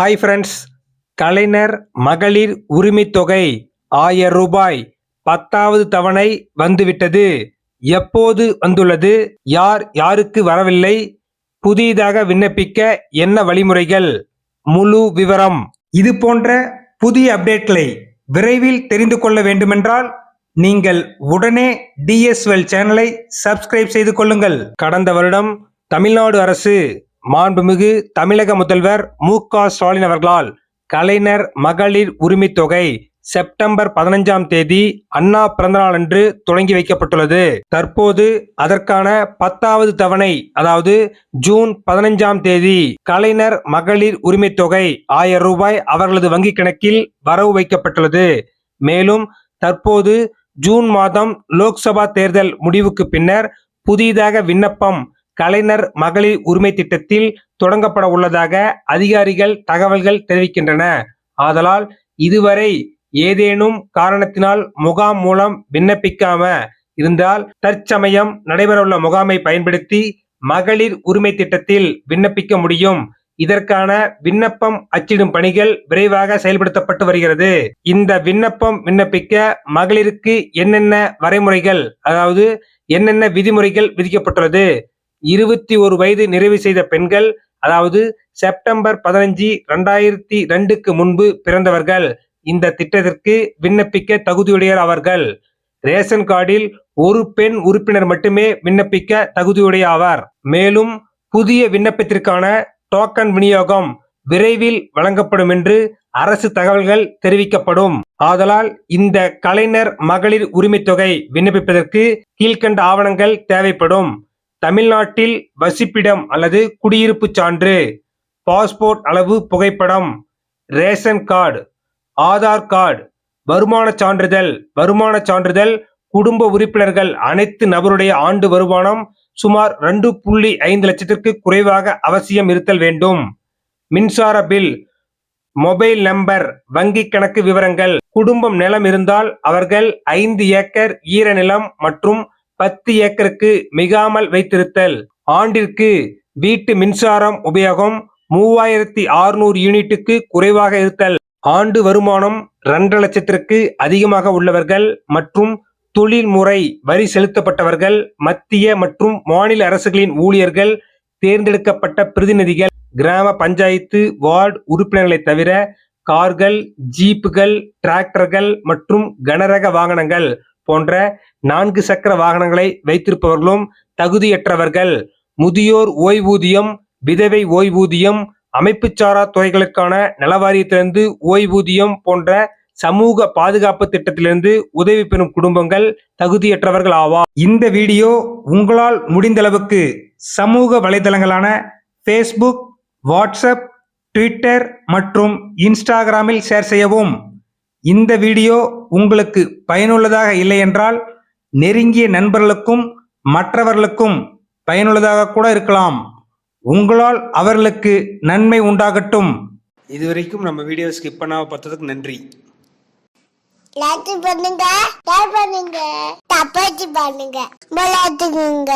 Hi friends கலைஞர் மகளிர் உரிமைத் தொகை ஆயிரம் ரூபாய். பத்தாவது தவணை வந்துவிட்டது. எப்போது வந்துள்ளது? யார் யாருக்கு வரவில்லை? புதிதாக விண்ணப்பிக்க என்ன வழிமுறைகள்? முழு விவரம். இது போன்ற புதிய அப்டேட்களை விரைவில் தெரிந்து கொள்ள வேண்டுமென்றால் நீங்கள் உடனே டிஎஸ்எல் சேனலை சப்ஸ்கிரைப் செய்து கொள்ளுங்கள். கடந்த வருடம் தமிழ்நாடு அரசு மாண்புமிகு தமிழக முதல்வர் மு க ஸ்டாலின் அவர்களால் கலைஞர் மகளிர் உரிமைத் தொகை செப்டம்பர் பதினஞ்சாம் தேதி அண்ணா பிறந்தநாள் அன்று தொடங்கி வைக்கப்பட்டுள்ளது. தற்போது அதற்கான பத்தாவது தவணை அதாவது ஜூன் பதினஞ்சாம் தேதி கலைஞர் மகளிர் உரிமைத் தொகை ஆயிரம் ரூபாய் அவர்களது வங்கிக் கணக்கில் வரவு வைக்கப்பட்டுள்ளது. மேலும் தற்போது ஜூன் மாதம் லோக்சபா தேர்தல் முடிவுக்கு பின்னர் புதிதாக விண்ணப்பம் கலைஞர் மகளிர் உரிமை திட்டத்தில் தொடங்கப்பட உள்ளதாக அதிகாரிகள் தகவல்கள் தெரிவிக்கின்றன. ஆதலால் இதுவரை ஏதேனும் காரணத்தினால் முகாம் மூலம் விண்ணப்பிக்காம இருந்தால் தற்சமயம் நடைபெறவுள்ள முகாமை பயன்படுத்தி மகளிர் உரிமை திட்டத்தில் விண்ணப்பிக்க முடியும். இதற்கான விண்ணப்பம் அச்சிடும் பணிகள் விரைவாக செயல்படுத்தப்பட்டு வருகிறது. இந்த விண்ணப்பம் விண்ணப்பிக்க மகளிருக்கு என்னென்ன வரைமுறைகள் அதாவது என்னென்ன விதிமுறைகள் விதிக்கப்பட்டுள்ளது இருபத்தி ஒரு வயது நிறைவு செய்த பெண்கள் அதாவது செப்டம்பர் பதினஞ்சு ரெண்டாயிரத்தி ரெண்டுக்கு முன்பு பிறந்தவர்கள் இந்த திட்டத்திற்கு விண்ணப்பிக்க தகுதியுடையர் அவர்கள். ரேஷன் கார்டில் ஒரு பெண் உறுப்பினர் மட்டுமே விண்ணப்பிக்க தகுதியுடைய ஆவார். மேலும் புதிய விண்ணப்பத்திற்கான டோக்கன் விநியோகம் விரைவில் வழங்கப்படும் என்று அரசு தகவல்கள் தெரிவிக்கப்படும். ஆதலால் இந்த கலைஞர் மகளிர் உரிமைத் தொகை விண்ணப்பிப்பதற்கு கீழ்க்கண்ட ஆவணங்கள் தேவைப்படும். தமிழ்நாட்டில் வசிப்பிடம் அல்லது குடியிருப்பு சான்று. பாஸ்போர்ட் அளவு புகைப்படம். Ration card. ஆதார் கார்டு. வருமான சான்றிதழ். வருமான சான்றிதழ். குடும்ப உறுப்பினர்கள் அனைத்து நபருடைய ஆண்டு வருமானம் சுமார் ரெண்டு புள்ளி ஐந்து லட்சத்திற்கு குறைவாக அவசியம் இருத்தல் வேண்டும். மின்சார பில். Mobile number. வங்கி கணக்கு விவரங்கள். குடும்பம் நிலம் இருந்தால் அவர்கள் ஐந்து ஏக்கர் ஈரநிலம் மற்றும் பத்து ஏக்கருக்கு மிகாமல் வைத்திருத்தல். ஆண்டிற்கு வீட்டு மின்சாரம் உபயோகம் மூவாயிரத்தி ஆறுநூறு யூனிட்டுக்கு குறைவாக இருத்தல். ஆண்டு வருமானம் இரண்டரை லட்சத்திற்கு அதிகமாக உள்ளவர்கள் மற்றும் தொழில்முறை வரி செலுத்தப்பட்டவர்கள் மத்திய மற்றும் மாநில அரசுகளின் ஊழியர்கள் தேர்ந்தெடுக்கப்பட்ட பிரதிநிதிகள் கிராம பஞ்சாயத்து வார்டு உறுப்பினர்களை தவிர கார்கள் ஜீப்புகள் டிராக்டர்கள் மற்றும் கனரக வாகனங்கள். போன்ற நான்கு சக்கர வாகனங்களை வைத்திருப்பவர்களும் தகுதியற்றவர்கள். முதியோர் ஓய்வூதியம் விதவை ஓய்வூதியம் அமைப்புச்சாரா துறைகளுக்கான நலவாரியத்திலிருந்து ஓய்வூதியம் போன்ற சமூக பாதுகாப்பு திட்டத்திலிருந்து உதவி பெறும் குடும்பங்கள் தகுதியற்றவர்கள் ஆவா இந்த வீடியோ உங்களால் முடிந்தளவுக்கு சமூக வலைதளங்களான ஃபேஸ்புக் வாட்ஸ்அப் ட்விட்டர் மற்றும் இன்ஸ்டாகிராமில் ஷேர் செய்யவும். இந்த வீடியோ உங்களுக்கு பயனுள்ளதாக இல்லை என்றால் நெருங்கிய நண்பர்களுக்கும் மற்றவர்களுக்கும் பயனுள்ளதாக கூட இருக்கலாம். உங்களால் அவர்களுக்கு நன்மை உண்டாகட்டும். இதுவரைக்கும் நம்ம வீடியோ ஸ்கிப் பண்ணாம பார்த்ததுக்கு நன்றி. பண்ணுங்க பண்ணுங்க பண்ணுங்க.